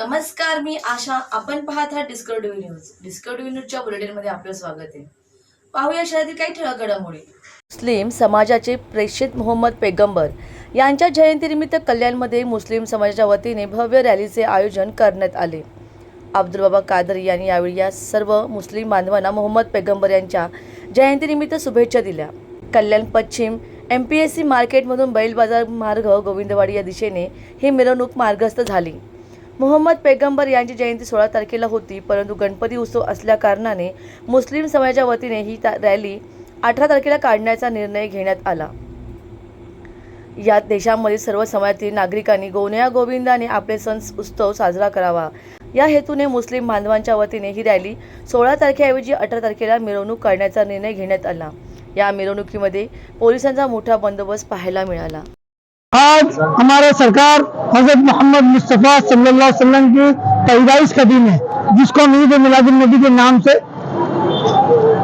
नमस्कार मी आशा. आपण पाहत आहात डिस्कवरी न्यूज डिस्कवरी न्यूजच्या बुलेटिनमध्ये आपलं स्वागत आहे. पाहूया शहरातील काही ठळक घडामोडी मुस्लिम समाजाचे प्रेषित मोहम्मद पेगंबर यांच्या जयंतीनिमित्त कल्याणमध्ये मुस्लिम समाजाच्या वतीने भव्य रॅलीचे आयोजन करण्यात आले. अब्दुल बाबा कादर यांनी यावेळी या सर्व मुस्लिम बांधवांना मोहम्मद पेगंबर यांच्या जयंतीनिमित्त शुभेच्छा दिल्या. कल्याण पश्चिम एम पी एस सी मार्केटमधून बैल बाजार मार्ग गोविंदवाडी या दिशेने ही मिरवणूक मार्गस्थ झाली. मोहम्मद पैगंबर यांची जयंती सोळा तारखेला होती परंतु गणपती उत्सव असल्याकारणाने मुस्लिम समाजाच्या वतीने ही ता- रॅली अठरा तारखेला काढण्याचा निर्णय घेण्यात आला. यात देशामध्ये सर्व समाजातील नागरिकांनी गोन्या गोविंदाने आपले सण उत्सव साजरा करावा. या हेतूने मुस्लिम बांधवांच्या वतीने ही रॅली सोळा तारखेऐवजी अठरा तारखेला मिरवणूक काढण्याचा निर्णय घेण्यात आला. या मिरवणुकीमध्ये पोलिसांचा मोठा बंदोबस्त पाहायला मिळाला. آج ہمارا سرکار حضرت محمد مصطفیٰ صلی اللہ علیہ وسلم کی پیدائش کا دن ہے، جس کو ہم عید ملاد النبی کے نام سے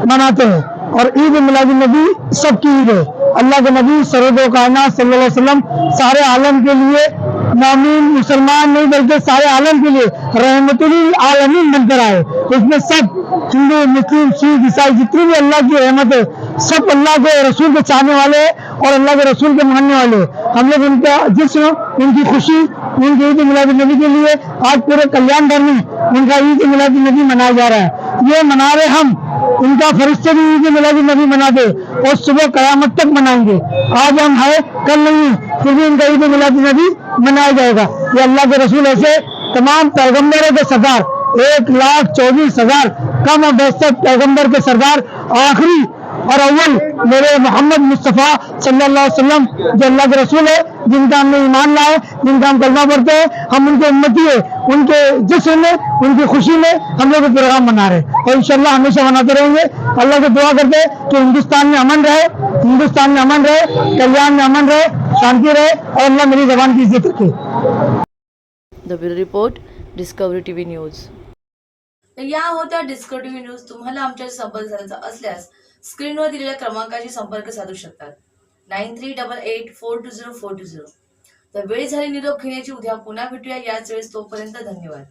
مناتے ہیں۔ اور عید ملاد النبی سب کی عید ہے۔ اللہ کے نبی سرود و کائنات صلی اللہ علیہ وسلم سارے عالم کے لیے مومن مسلمان نہیں بلکہ سارے عالم کے لیے رحمت العالمین بن کر آئے۔ اس میں سب ہندو مسلم سکھ عیسائی جتنی بھی اللہ کی رحمت ہے، سب اللہ کے رسول کے چاہنے والے اور اللہ کے رسول کے ماننے والے ہم لوگ ان کا جسم ان کی خوشی، ان کی عید ملاد النبی کے لیے آج پورے کلیان گھر میں ان کا عید ملاد النبی منایا جا رہا ہے۔ یہ منا رہے ہم، ان کا فرشتے بھی عید میلاد النبی مناتے اور صبح قیامت تک منائیں گے۔ آج ہم ہے، کل نہیں پھر بھی ان کا عید ملاد النبی منایا جائے گا۔ یہ اللہ کے رسول ایسے تمام پیغمبروں کے سردار، ایک لاکھ چوبیس ہزار کم اور بیشتر پیغمبر کے سردار، آخری اور اول میرے محمد مصطفیٰ صلی اللہ علیہ وسلم، جو اللہ کے رسول ہے، جن کا ہم نے ایمان لائے جن کا ہم کلمہ پڑھتے ہیں، ہم ان کے امتی ہے ان کے جسم میں، ان کی خوشی میں ہم لوگ پروگرام منا رہے ہیں۔ اور انشاءاللہ ہمیشہ مناتے رہیں گے۔ اللہ سے دعا کرتے ہیں کہ ہندوستان میں امن رہے हिंदुस्तान में अमन रहे कल्याण में अमन रहे शांति रहे और अल्लाह मेरी जबान की इज्जत रखे। The bureau report Discovery TV news या होत्या डिस्कवरी टीव्ही न्यूज तुम्हाला आमच्याशी संपर्क साधायचा असल्यास स्क्रीनवर दिलेल्या क्रमांकाशी संपर्क साधू शकतात. Nine three double eight four two zero four two zero तर वेळ झाली निरोप घेण्याची उद्या पुन्हा भेटूया. याच वेळेस तोपर्यंत धन्यवाद.